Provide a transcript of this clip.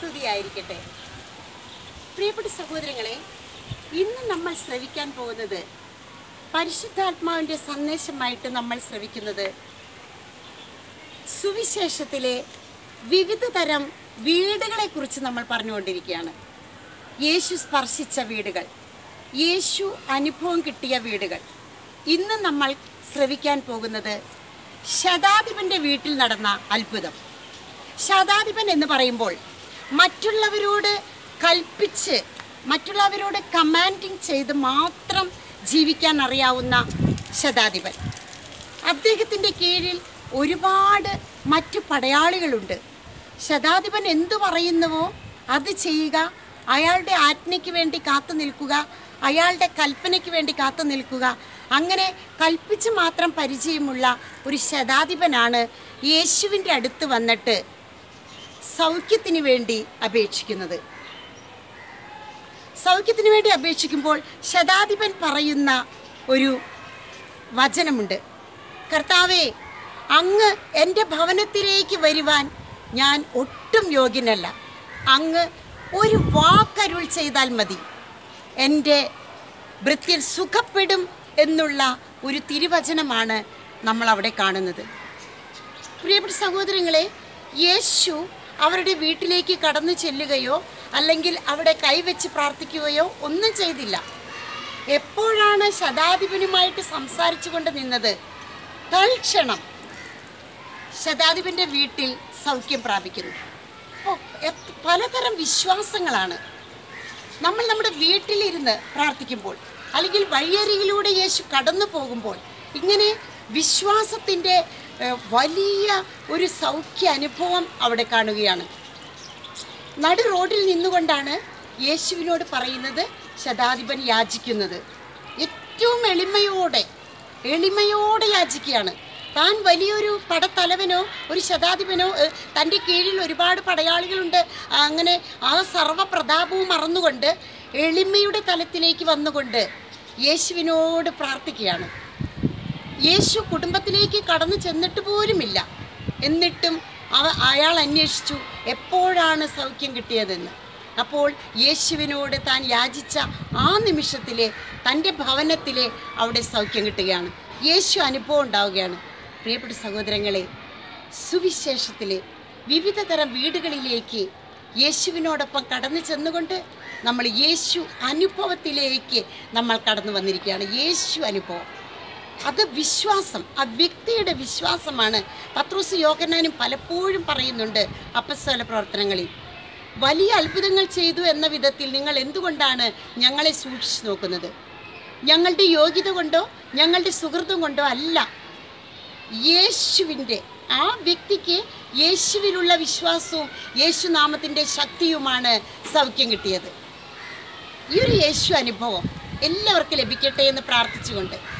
സ്തുതിയായിരിക്കട്ടെ. പ്രിയപ്പെട്ട സഹോദരങ്ങളെ ഇന്ന് നമ്മൾ ശ്രവിക്കാൻ പോകുന്നത് പരിശുദ്ധാത്മാവിന്റെ സന്ദേശമായിട്ട് നമ്മൾ ശ്രവിക്കുന്നത് സുവിശേഷത്തിലെ വിവിധ തരം വീടുകളെക്കുറിച്ച് നമ്മൾ പറഞ്ഞുകൊണ്ടിരിക്കുകയാണ്. യേശു സ്പർശിച്ച വീടുകൾ യേശു അനുഭവം കിട്ടിയ വീടുകൾ. ഇന്ന് നമ്മൾ ശ്രവിക്കാൻ പോകുന്നത് ശതാധിപന്റെ വീട്ടിൽ നടന്ന അത്ഭുതം. ശതാധിപൻ എന്ന് പറയുമ്പോൾ മറ്റുള്ളവരോട് കൽപ്പിച്ച് മറ്റുള്ളവരോട് കമാൻഡിങ് ചെയ്ത് മാത്രം ജീവിക്കാൻ അറിയാവുന്ന ശതാധിപൻ. അദ്ദേഹത്തിന്റെ കീഴിൽ ഒരുപാട് മറ്റു പടയാളികളുണ്ട്. ശതാധിപൻ എന്തു പറയുന്നുവോ അത് ചെയ്യുക അയാളുടെ ആജ്ഞയ്ക്ക് വേണ്ടി കാത്തു നിൽക്കുക അയാളുടെ കൽപ്പനയ്ക്ക് വേണ്ടി കാത്തു നിൽക്കുക അങ്ങനെ കൽപ്പിച്ച് മാത്രം പരിചയമുള്ള ഒരു ശതാധിപനാണ് യേശുവിന്റെ അടുത്ത് വന്നിട്ട് സൗഖ്യത്തിന് വേണ്ടി അപേക്ഷിക്കുന്നത്. സൗഖ്യത്തിന് വേണ്ടി അപേക്ഷിക്കുമ്പോൾ ശതാധിപൻ പറയുന്ന ഒരു വചനമുണ്ട്. കർത്താവേ അങ്ങ് എന്റെ ഭവനത്തിലേക്ക് വരുവാൻ ഞാൻ ഒട്ടും യോഗ്യനല്ല. അങ്ങ് ഒരു വാക്കരുൾ ചെയ്താൽ മതി. എന്റെ വൃത്തിൽ സുഖപ്പെടും എന്നുള്ള ഒരു തിരുവചനമാണ് നമ്മൾ അവിടെ കാണുന്നത്. പ്രിയപ്പെട്ട സഹോദരങ്ങളെ യേശു അവരുടെ വീട്ടിലേക്ക് കടന്നു ചെല്ലുകയോ അല്ലെങ്കിൽ അവിടെ കൈവച്ച് പ്രാർത്ഥിക്കുകയോ ഒന്നും ചെയ്തില്ല. എപ്പോഴാണ് ശതാധിപനുമായിട്ട് സംസാരിച്ചു കൊണ്ട് നിന്നത്? തൽക്ഷണം ശതാധിപന്റെ വീട്ടിൽ സൗഖ്യം പ്രാപിക്കുന്നു. പലതരം വിശ്വാസങ്ങളാണ്. നമ്മൾ നമ്മുടെ വീട്ടിലിരുന്ന് പ്രാർത്ഥിക്കുമ്പോൾ അല്ലെങ്കിൽ വഴിയരികിലൂടെ യേശു കടന്നു പോകുമ്പോൾ ഇങ്ങനെ വിശ്വാസത്തിന്റെ വലിയ ഒരു സൗഖ്യ അനുഭവം അവിടെ കാണുകയാണ്. നടു റോഡിൽ നിന്നുകൊണ്ടാണ് യേശുവിനോട് പറയുന്നത് ശതാധിപൻ യാചിക്കുന്നത്. ഏറ്റവും എളിമയോടെ എളിമയോടെ യാചിക്കുകയാണ്. താൻ വലിയൊരു പടത്തലവനോ ഒരു ശതാധിപനോ തന്റെ കീഴിൽ ഒരുപാട് പടയാളികളുണ്ട്. അങ്ങനെ ആ സർവപ്രതാപവും മറന്നുകൊണ്ട് എളിമയുടെ തലത്തിലേക്ക് വന്നുകൊണ്ട് യേശുവിനോട് പ്രാർത്ഥിക്കുകയാണ്. യേശു കുടുംബത്തിലേക്ക് കടന്നു ചെന്നിട്ട് പോലുമില്ല. എന്നിട്ടും അവ അയാൾ അന്വേഷിച്ചു എപ്പോഴാണ് സൗഖ്യം കിട്ടിയതെന്ന്? അപ്പോൾ യേശുവിനോട് താൻ യാചിച്ച ആ നിമിഷത്തിലെ തന്റെ ഭവനത്തിലെ അവിടെ സൗഖ്യം കിട്ടുകയാണ്. യേശു അനുഭവം ഉണ്ടാവുകയാണ്. പ്രിയപ്പെട്ട സഹോദരങ്ങളെ സുവിശേഷത്തിലെ വിവിധ തരം വീടുകളിലേക്ക് യേശുവിനോടൊപ്പം കടന്നു ചെന്നുകൊണ്ട് നമ്മൾ യേശു അനുഭവത്തിലേക്ക് നമ്മൾ കടന്നു വന്നിരിക്കുകയാണ്. യേശു അനുഭവം. അത് വിശ്വാസം ആ വ്യക്തിയുടെ വിശ്വാസമാണ്. പത്രോസ് യോഗനാനും പലപ്പോഴും പറയുന്നുണ്ട് അപ്പസ്വല പ്രവർത്തനങ്ങളിൽ. വലിയ അത്ഭുതങ്ങൾ ചെയ്തു എന്ന വിധത്തിൽ നിങ്ങൾ എന്തുകൊണ്ടാണ് ഞങ്ങളെ സൂക്ഷിച്ചു നോക്കുന്നത്? ഞങ്ങളുടെ യോഗ്യത കൊണ്ടോ ഞങ്ങളുടെ സുഹൃത്തും കൊണ്ടോ അല്ല. യേശുവിന്റെ ആ വ്യക്തിക്ക് യേശുവിലുള്ള വിശ്വാസവും യേശുനാമത്തിന്റെ ശക്തിയുമാണ് സൗഖ്യം കിട്ടിയത്. ഈ ഒരു യേശു അനുഭവം എല്ലാവർക്കും ലഭിക്കട്ടെ എന്ന് പ്രാർത്ഥിച്ചുകൊണ്ട്